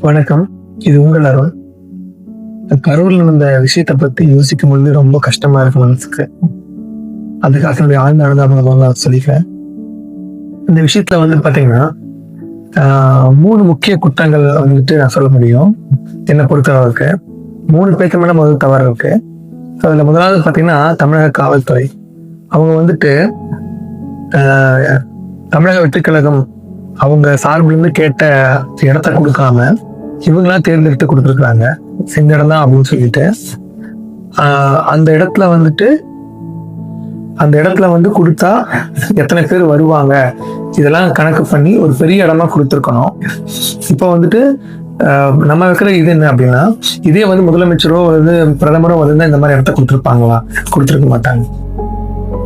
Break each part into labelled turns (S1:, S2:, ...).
S1: வணக்கம். இது உங்கள் அருண் கரூர்ல நடந்த விஷயத்தை பத்தி யோசிக்கும் பொழுது ரொம்ப கஷ்டமா இருக்கு மனசுக்கு. அதுக்காக என்னுடைய ஆழ்ந்த அனுதாபங்களை நான் சொல்லிக்கிறேன். இந்த விஷயத்துல வந்து பாத்தீங்கன்னா ஆஹ், மூணு முக்கிய குற்றங்கள் வந்துட்டு நான் சொல்ல முடியும். என்னை பொறுத்தளவுக்கு. மூணு பேருக்கு மேலே முதல் தவறு இருக்கு. அதில் முதலாவது பார்த்தீங்கன்னா தமிழக காவல்துறை. அவங்க வந்துட்டு ஆஹ், தமிழக வெற்றிக்கழகம் அவங்க சார்பிலிருந்து கேட்ட இடத்த கொடுக்காம இவங்களா தேர்ந்தெடுத்து கொடுத்துருக்குறாங்க. இந்த இடம் தான் அப்படின்னு சொல்லிட்டு அந்த இடத்துல வந்துட்டு அந்த இடத்துல வந்து கொடுத்தா எத்தனை பேர் வருவாங்க? இதெல்லாம் கணக்கு பண்ணி ஒரு பெரிய இடமா கொடுத்துருக்கணும். இப்போ வந்துட்டு நம்ம வைக்கிற இது என்ன அப்படின்னா இதே வந்து முதலமைச்சரோ வந்து பிரதமரோ வந்து இந்த மாதிரி இடத்த கொடுத்துருப்பாங்களா? கொடுத்துருக்க மாட்டாங்க.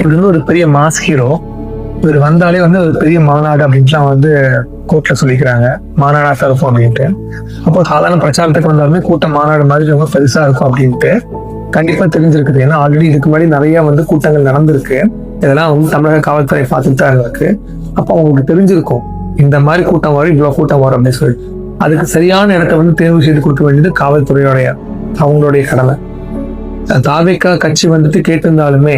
S1: இது வந்து ஒரு பெரிய மாஸ் ஹீரோ இவர் வந்தாலே வந்து ஒரு பெரிய மாநாடு அப்படின்ட்டுலாம் வந்து கோர்ட்ல சொல்லிக்கிறாங்க. மாநாடா இருக்கும் அப்படின்ட்டு. அப்போ சாதாரண பிரச்சாரத்துக்கு வந்தாலுமே கூட்டம் மாநாடு மாதிரி ரொம்ப பெருசா இருக்கும் அப்படின்ட்டு. கண்டிப்பா தெரிஞ்சிருக்குது. ஏன்னா ஆல்ரெடி இதுக்கு முன்னாடி நிறைய வந்து கூட்டங்கள் நடந்திருக்கு. இதெல்லாம் வந்து தமிழக காவல்துறை பார்த்துட்டு தான் இருக்கு. அப்போ அவங்களுக்கு தெரிஞ்சிருக்கும். இந்த மாதிரி கூட்டம் வரும் இவ்வளவு கூட்டம் வரும் அப்படின்னு சொல்லி அதுக்கு சரியான இடத்த வந்து தேர்வு செய்து கொடுக்க வேண்டியது காவல்துறையோடைய அவங்களுடைய கடமை. தாவேக்கா கட்சி வந்துட்டு கேட்டிருந்தாலுமே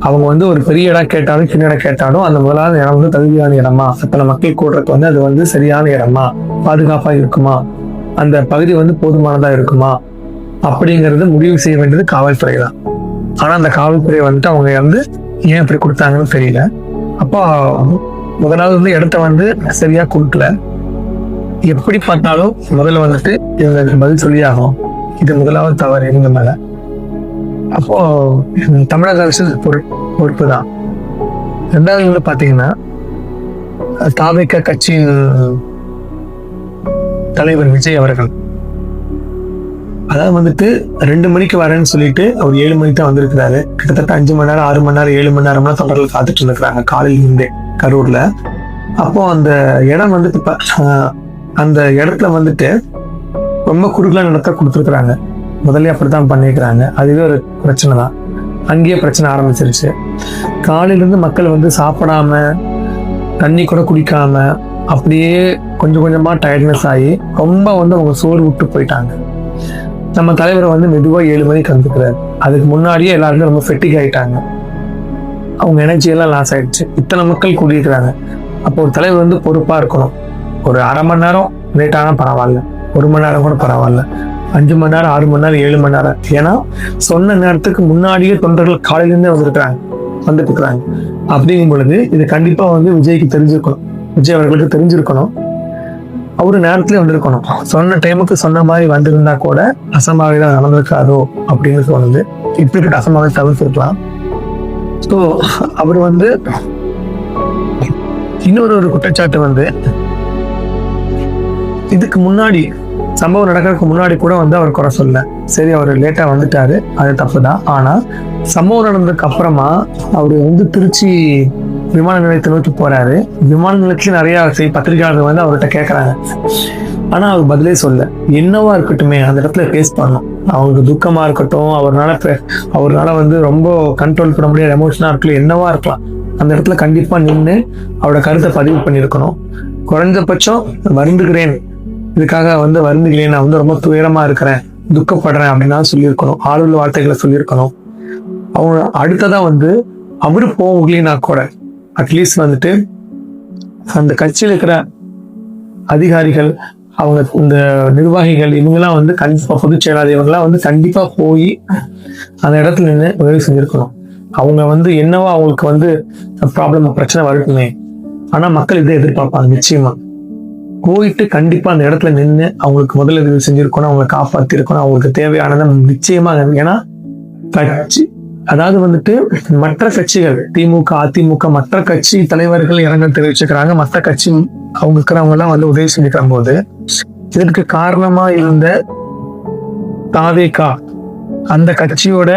S1: அவங்க வந்து ஒரு பெரிய இடம் கேட்டாலும் சின்ன இடம் கேட்டாலும் அந்த முதலாவது இடம் வந்து தகுதியான இடமா? அத்தனை மக்கள் கூடுறதுக்கு வந்து அது வந்து சரியான இடமா? பாதுகாப்பா இருக்குமா? அந்த பகுதி வந்து போதுமானதா இருக்குமா? அப்படிங்கறது முடிவு செய்ய வேண்டியது காவல்துறை தான். ஆனா அந்த காவல்துறை வந்துட்டு அவங்க வந்து ஏன் இப்படி கொடுத்தாங்கன்னு தெரியல. அப்போ முதலாவது வந்து இடத்த வந்து சரியா கொடுக்கல. எப்படி பார்த்தாலும் முதல்ல வந்துட்டு இவங்க பதில் சொல்லியாகும் இது முதலாவது தவறு இவங்க மேலே. அப்போ தமிழக அரசு பொறு- பொறுப்பு தான் ரெண்டாவது வந்து பார்த்தீங்கன்னா தாவிக கட்சி தலைவர் விஜய் அவர்கள். அதாவது வந்துட்டு ரெண்டு மணிக்கு வரேன்னு சொல்லிட்டு அவர் ஏழு மணிக்கு தான் வந்திருக்கிறாரு. கிட்டத்தட்ட அஞ்சு மணி நேரம் ஆறு மணி நேரம் ஏழு மணி நேரம்லாம் தொடரில் காத்துட்டு இருக்கிறாங்க காலையில் இருந்தே கரூர்ல. அப்போ அந்த இடம் வந்துட்டு அந்த இடத்துல வந்துட்டு ரொம்ப குறுகலாக நடத்த கொடுத்துருக்குறாங்க. முதல்ல அப்படித்தான் பண்ணியிருக்கிறாங்க. அதுவே ஒரு பிரச்சனை தான். அங்கேயே பிரச்சனை ஆரம்பிச்சிருச்சு. காலையிலேருந்து மக்கள் வந்து சாப்பிடாம தண்ணி கூட குடிக்காம அப்படியே கொஞ்சம் கொஞ்சமாக டயர்ட்னஸ் ஆகி ரொம்ப வந்து அவங்க சோறு விட்டு போயிட்டாங்க. நம்ம தலைவரை வந்து மெதுவாக ஏழு மணிக்கு வந்துக்கிறாரு. அதுக்கு முன்னாடியே எல்லாருமே ரொம்ப ஃபெட்டிக் ஆகிட்டாங்க அவங்க எனர்ஜியெல்லாம் லாஸ் ஆயிடுச்சு. இத்தனை மக்கள் கூடியிருக்கிறாங்க. அப்போ ஒரு தலைவர் வந்து பொறுப்பாக இருக்கணும். ஒரு அரை மணி நேரம் லேட்டானா பரவாயில்ல. ஒரு மணி நேரம் கூட பரவாயில்ல. அஞ்சு மணி நேரம் ஆறு மணி நேரம் ஏழு மணி நேரம். ஏன்னா சொன்ன நேரத்துக்கு முன்னாடியே தொண்டர்கள் காலையிலேருந்தே வந்துருக்குறாங்க வந்துட்டு இருக்கிறாங்க அப்படிங்கும் பொழுது இது கண்டிப்பாக வந்து விஜய்க்கு தெரிஞ்சிருக்கணும். விஜய் அவர்களுக்கு தெரிஞ்சிருக்கணும். அவரு நேரத்திலே வந்திருக்கணும். சொன்ன டைமுக்கு சொன்ன மாதிரி வந்திருந்தா கூட அசம்பாவிதம் நடந்திருக்காதோ அப்படின்னு தோணுது. இப்படிப்பட்ட அசம்பாவிதம் தவிர்த்துருக்கலாம் ஸோ அவர் வந்து இன்னொரு ஒரு குற்றச்சாட்டு வந்து இதுக்கு முன்னாடி சம்பவம் நடக்கிறதுக்கு முன்னாடி கூட வந்து அவர் குறை சொல்ல சரி அவர் லேட்டாக வந்துட்டாரு. அது தப்பு தான் ஆனால் சம்பவம் நடந்ததுக்கு அப்புறமா அவர் வந்து திருச்சி விமான நிலையத்தை நோக்கி போறாரு. விமான நிலையத்துல நிறைய செய் பத்திரிகையாளர்கள் வந்து அவர்கிட்ட கேட்கறாங்க ஆனா அவர் பதிலே சொல்ல என்னவா இருக்கட்டுமே அந்த இடத்துல ஃபேஸ் பண்ணணும். அவங்களுக்கு துக்கமா இருக்கட்டும் அவர்னால பே- அவர்னால வந்து ரொம்ப கண்ட்ரோல் பண்ண முடியாத எமோஷனா இருக்கலாம் என்னவா இருக்கலாம். அந்த இடத்துல கண்டிப்பா நின்று அவரோட கருத்தை பதிவு பண்ணியிருக்கணும். குறைஞ்சபட்சம் வருந்துகிறேன். இதுக்காக வந்து வருந்துகளே நான் வந்து ரொம்ப துயரமா இருக்கிறேன் துக்கப்படுறேன் அப்படின்னா சொல்லியிருக்கணும். ஆளுள்ள வார்த்தைகளை சொல்லியிருக்கணும். அவங்க அடுத்ததா வந்து அவரு போகலைன்னா கூட அட்லீஸ்ட் வந்துட்டு அந்த கட்சியில் இருக்கிற அதிகாரிகள் அவங்க இந்த நிர்வாகிகள் இவங்கெல்லாம் வந்து கண்டிப்பாக பொதுச் செயலாளர் இவங்கெல்லாம் வந்து கண்டிப்பாக போய் அந்த இடத்துல நின்று உதவி செஞ்சுருக்கணும். அவங்க வந்து என்னவோ அவங்களுக்கு வந்து ப்ராப்ளம் பிரச்சனை வரட்டுமே ஆனால் மக்கள் இதை எதிர்பார்ப்பாங்க நிச்சயமாக போயிட்டு கண்டிப்பா அந்த இடத்துல நின்று அவங்களுக்கு முதலுதவி செஞ்சிருக்கணும் அவங்களை காப்பாத்திருக்கணும் அவங்களுக்கு தேவையானதை நிச்சயமா ஏன்னா கட்சி அதாவது வந்துட்டு மற்ற கட்சிகள் திமுக அதிமுக மற்ற கட்சி தலைவர்கள் இரங்கல் தெரிவிச்சுக்கிறாங்க. மற்ற கட்சி அவங்க இருக்கிறவங்க எல்லாம் வந்து உதவி செஞ்சுக்கிற போது இதற்கு காரணமா இருந்த தாவேகா அந்த கட்சியோட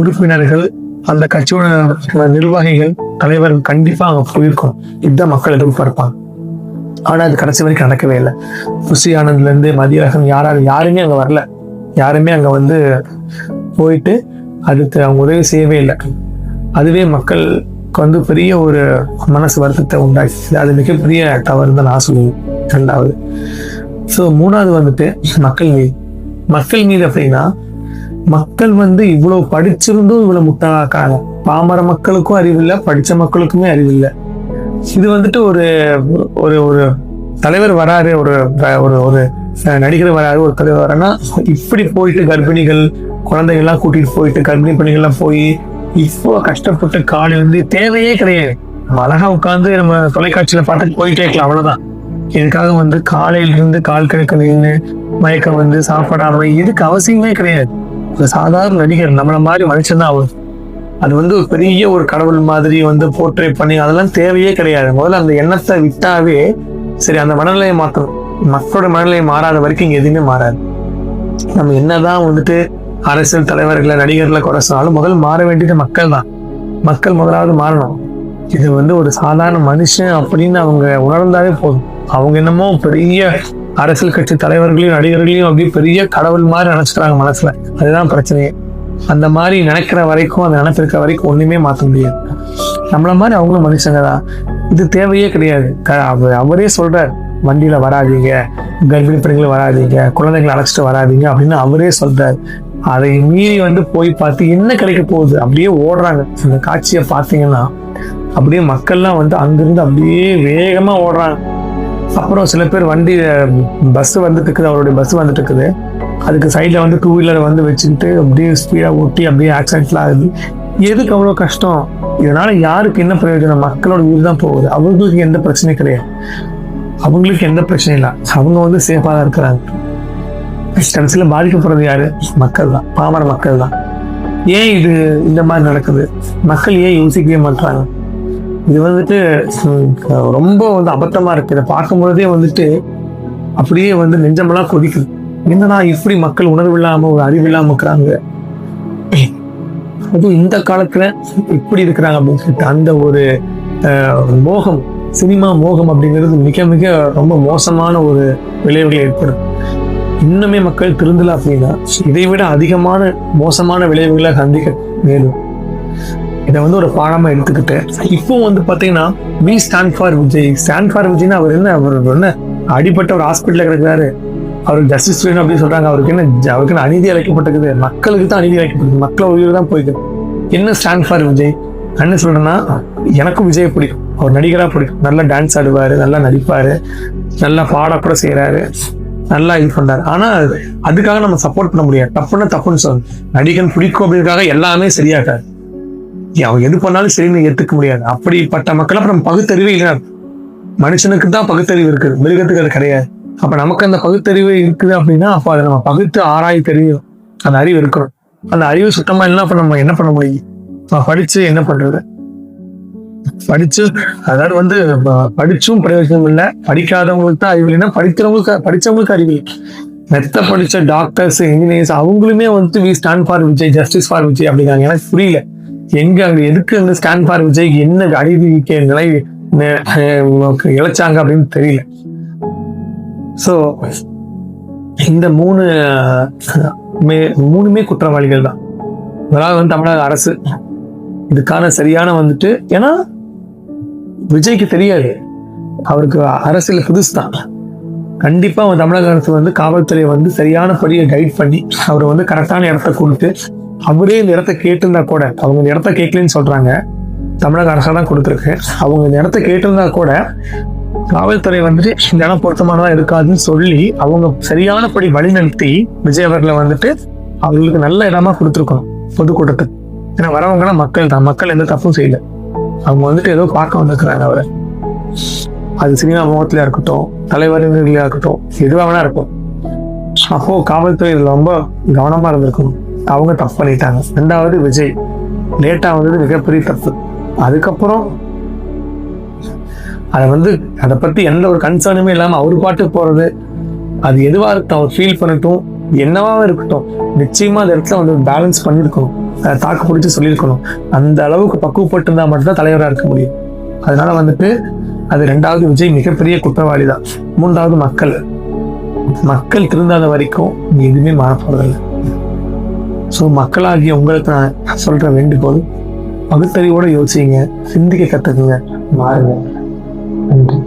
S1: உறுப்பினர்கள் அந்த கட்சியோட நிர்வாகிகள் தலைவர்கள் கண்டிப்பா அவங்க போயிருக்கணும். இதுதான் மக்கள் எதிர்பார்ப்பாங்க. ஆனால் அது கடைசி வரைக்கும் நடக்கவே இல்லை. புசி ஆனந்த்லேருந்து மதியரகம் யாராரு யாருமே அங்கே வரல. யாருமே அங்கே வந்து போயிட்டு அதுக்கு அவங்க உதவி செய்யவே இல்லை. அதுவே மக்களுக்கு வந்து பெரிய ஒரு மனசு வருத்தத்தை உண்டாச்சு அது மிகப்பெரிய தவறு தான் நான் சொல்லுவேன். ரெண்டாவது. ஸோ மூணாவது வந்துட்டு மக்கள் மீது. மக்கள் மீது அப்படின்னா மக்கள் வந்து இவ்வளோ படிச்சிருந்தும் இவ்வளோ முட்டாளாக்காங்க. பாமர மக்களுக்கும் அறிவில்லை படித்த மக்களுக்குமே அறிவில்லை. இது வந்துட்டு ஒரு ஒரு ஒரு தலைவர் வராரு ஒரு ஒரு ஒரு நடிகர் வராரு ஒரு தலைவர் வரான்னா இப்படி போயிட்டு கர்ப்பிணிகள் குழந்தைகள்லாம் கூட்டிட்டு போயிட்டு கர்ப்பிணி பெண்கள்லாம் போய் இப்போ கஷ்டப்பட்டு காலை வந்து தேவையே கிடையாது. நம்ம அழகா உட்காந்து நம்ம தொலைக்காட்சியில பார்த்துட்டு போயிட்டே இருக்கலாம் அவ்வளவுதான். இதுக்காக வந்து காலையிலிருந்து கால் கிழக்க நின்று மயக்கம் வந்து சாப்பிடாம இதுக்கு அவசியமே கிடையாது. ஒரு சாதாரண நடிகர் நம்மள மாதிரி மனுஷன் தான் அவர். அது வந்து ஒரு பெரிய ஒரு கடவுள் மாதிரி வந்து போர்ட்ரே பண்ணி அதெல்லாம் தேவையே கிடையாது. முதல்ல அந்த எண்ணத்தை விட்டாவே சரி அந்த மனநிலையை மாற்றணும் மக்களோட மனநிலையை மாறாத வரைக்கும் இங்கே எதுவுமே மாறாது. நம்ம என்னதான் வந்துட்டு அரசியல் தலைவர்களை நடிகர்களை குறை சொன்னாலும் முதல் மாற வேண்டியது மக்கள் தான். மக்கள் முதலாவது மாறணும். இது வந்து ஒரு சாதாரண மனுஷன் அப்படின்னு அவங்க உணர்ந்தாலே போதும். அவங்க என்னமோ பெரிய அரசியல் கட்சி தலைவர்களையும் நடிகர்களையும் அப்படியே பெரிய கடவுள் மாதிரி நினைச்சுக்கிறாங்க மனசுல. அதுதான் பிரச்சனையே. அந்த மாதிரி நினைக்கிற வரைக்கும் அந்த நினைப்பிருக்க வரைக்கும் ஒன்றுமே மாற்ற முடியாது. நம்மளை மாதிரி அவங்களும் மனுஷங்க தான். இது தேவையே கிடையாது. க- அவரே சொல்கிறார் வண்டியில் வராதீங்க. கர்ப்பிணி பெண்களை வராதீங்க. குழந்தைங்களை அழைச்சிட்டு வராதீங்க. அப்படின்னு அவரே சொல்கிறார் அதை மீறி வந்து போய் பார்த்து என்ன கிடைக்க போகுது? அப்படியே ஓடுறாங்க. அந்த காட்சியை பார்த்தீங்கன்னா அப்படியே மக்கள்லாம் வந்து அங்கிருந்து அப்படியே வேகமாக ஓடுறாங்க. அப்புறம் சில பேர் வண்டி பஸ் வந்துட்டு இருக்குது அவருடைய பஸ் வந்துட்டு இருக்குது அதுக்கு சைடில் வந்து டூ வீலர் வந்து வச்சுக்கிட்டு அப்படியே ஸ்பீடாக ஓட்டி அப்படியே ஆக்சிடென்ட்லாம் ஆகுது எதுக்கு அவ்வளோ கஷ்டம்? இதனால் யாருக்கு என்ன பிரயோஜனம்? மக்களோட உயிர் தான் போகுது. அவங்களுக்கு எந்த பிரச்சனையும் கிடையாது. அவங்களுக்கு எந்த பிரச்சனையும் இல்லை. அவங்க வந்து சேஃபாக தான் இருக்கிறாங்க. கடைசியில் பாதிக்கப்படுறது யார்? மக்கள் தான். பாமர மக்கள் தான். ஏன் இது இந்த மாதிரி நடக்குது? மக்கள் ஏன் யோசிக்கவே மாட்டாங்க இது வந்துட்டு ரொம்ப வந்து அபத்தமா இருக்கு. இதை பார்க்கும்பொழுதே வந்துட்டு அப்படியே வந்து நெஞ்சமெல்லாம் கொதிக்குது. என்னன்னா இப்படி மக்கள் உணர்வு இல்லாம ஒரு அறிவு இல்லாம இருக்கிறாங்க? அதுவும் இந்த காலத்துல இப்படி இருக்கிறாங்க அப்படின்னு சொல்லிட்டு அந்த ஒரு மோகம் சினிமா மோகம் அப்படிங்கிறது மிக மிக ரொம்ப மோசமான ஒரு விளைவுகளை ஏற்படும் இன்னுமே மக்கள் திருந்தல அப்படின்னா இதை விட அதிகமான மோசமான விளைவுகளை சந்திக்க மேலும் இதை வந்து ஒரு பாடமாக எடுத்துக்கிட்டு இப்போ வந்து பார்த்தீங்கன்னா we stand for Vijay. Stand for விஜய்னா அவர் என்ன அவர் என்ன அடிப்பட்ட ஒரு ஹாஸ்பிட்டலில் கிடக்கிறாரு. அவருக்கு ஜஸ்டிஸ் வேணும் அப்படின்னு சொல்கிறாங்க அவருக்கு என்ன ஜ- அவருக்கு என்ன அநீதி அழைக்கப்பட்டிருக்குது. மக்களுக்கு தான் அநீதி அழைக்கப்பட்டிருக்கு மக்கள் உயிர் தான் போயிருக்கு. என்ன ஸ்டாண்ட் ஃபார் விஜய் என்ன சொல்கிறேன்னா எனக்கும் விஜய் பிடிக்கும். அவர் நடிகராக பிடிக்கும். நல்லா டான்ஸ் ஆடுவார் நல்லா நடிப்பார். நல்லா பாட கூட நல்லா இது பண்ணார் ஆனால் அதுக்காக நம்ம சப்போர்ட் பண்ண முடியாது. தப்புன்னா தப்புன்னு சொல்லணும். நடிகன் பிடிக்கும் அப்படிங்கிறதுக்காக எல்லாமே சரியாகாது. அவன் எது பண்ணாலும் சரின்னு ஏத்துக்க முடியாது. அப்படிப்பட்ட மக்கள் அப்புறம் பகுத்தறிவே இல்லை மனுஷனுக்கு தான் பகுத்தறிவு இருக்குது. மிருகத்துக்கு அது கிடையாது. அப்ப நமக்கு அந்த பகுத்தறிவு இருக்குது அப்படின்னா அப்ப அதை நம்ம பகுத்து ஆராய் தெரியும். அந்த அறிவு இருக்கிறோம் அந்த அறிவு சுத்தமா இல்லைன்னா அப்ப நம்ம என்ன பண்ண முடியும்? நம்ம படிச்சு என்ன பண்றது? படிச்சு அதாவது வந்து ப- படிச்சும் பிரயோஜனம் இல்லை. படிக்காதவங்களுக்கு தான் அறிவு இல்லைன்னா படிக்கிறவங்களுக்கு படிச்சவங்களுக்கு அறிவு இல்லை. மெத்த படிச்ச டாக்டர்ஸ் இன்ஜினியர்ஸ் அவங்களுமே வந்து we stand for Vijay justice for Vijay அப்படிங்கிறாங்க. எனக்கு புரியல. எங்க அங்க எதுக்கு அந்த ஸ்டாண்ட் ஃபார் விஜய்க்கு என்ன அநீதிக்கு நிலை இழைச்சாங்க அப்படின்னு தெரியல. ஸோ இந்த மூணு மே- மூணுமே குற்றவாளிகள் தான். முதலாவது வந்து தமிழக அரசு. இதுக்கான சரியான வந்துட்டு ஏன்னா விஜய்க்கு தெரியாது. அவருக்கு அரசியல் புதுசு தான். கண்டிப்பா அவன் தமிழக அரசு வந்து காவல்துறையை வந்து சரியான படியை கைட் பண்ணி அவரை வந்து கரெக்டான இடத்த கொடுத்து அவரே இந்த இடத்த கேட்டிருந்தா கூட அவங்க இந்த இடத்த கேட்கலன்னு சொல்றாங்க. தமிழக அரசா தான் கொடுத்துருக்கு. அவங்க இந்த இடத்த கேட்டிருந்தா கூட காவல்துறை வந்துட்டு இந்த இடம் பொருத்தமானதா இருக்காதுன்னு சொல்லி அவங்க சரியானபடி வழிநடத்தி விஜய் அவர்களை வந்துட்டு அவங்களுக்கு நல்ல இடமா கொடுத்துருக்கணும் பொதுக்கூட்டத்துக்கு. ஏன்னா வரவங்கலாம் மக்கள் தான். மக்கள் எந்த தப்பும் செய்யல. அவங்க வந்துட்டு ஏதோ பார்க்க வந்திருக்கிறாங்க அவரை. அது சினிமா முகத்திலயா இருக்கட்டும் தலைவர்களா இருக்கட்டும் எதுவாக வேணா இருக்கும் அப்போ காவல்துறை ரொம்ப கவனமா இருந்திருக்கணும். அவங்க தப்பு பண்ணிட்டாங்க. ரெண்டாவது விஜய் லேட்டா வந்தது மிகப்பெரிய தப்பு. அதுக்கப்புறம் அதை வந்து அதை பத்தி எந்த ஒரு கன்சர்னுமே இல்லாம அவர் பாட்டு போறது அது எதுவா இருக்கட்டும் அவர் ஃபீல் பண்ணட்டும் என்னவாக இருக்கட்டும் நிச்சயமா அந்த இடத்துல வந்து பேலன்ஸ் பண்ணியிருக்கணும் அதை தாக்கு பிடிச்சி சொல்லியிருக்கணும் அந்த அளவுக்கு பக்குவப்பட்டிருந்தா மட்டும்தான் தலைவராக இருக்க முடியும். அதனால வந்துட்டு அது ரெண்டாவது விஜய் மிகப்பெரிய குற்றவாளி தான். மூன்றாவது மக்கள். மக்கள் திருந்தாத வரைக்கும் எதுவுமே மாறப்போறதில்லை. ஸோ மக்களாகிய உங்களுக்கு நான் சொல்கிற வேண்டுகோள் பகுத்தறிவோடு யோசிங்க சிந்திக்க கற்றுக்குங்க மாறுங்க. நன்றி.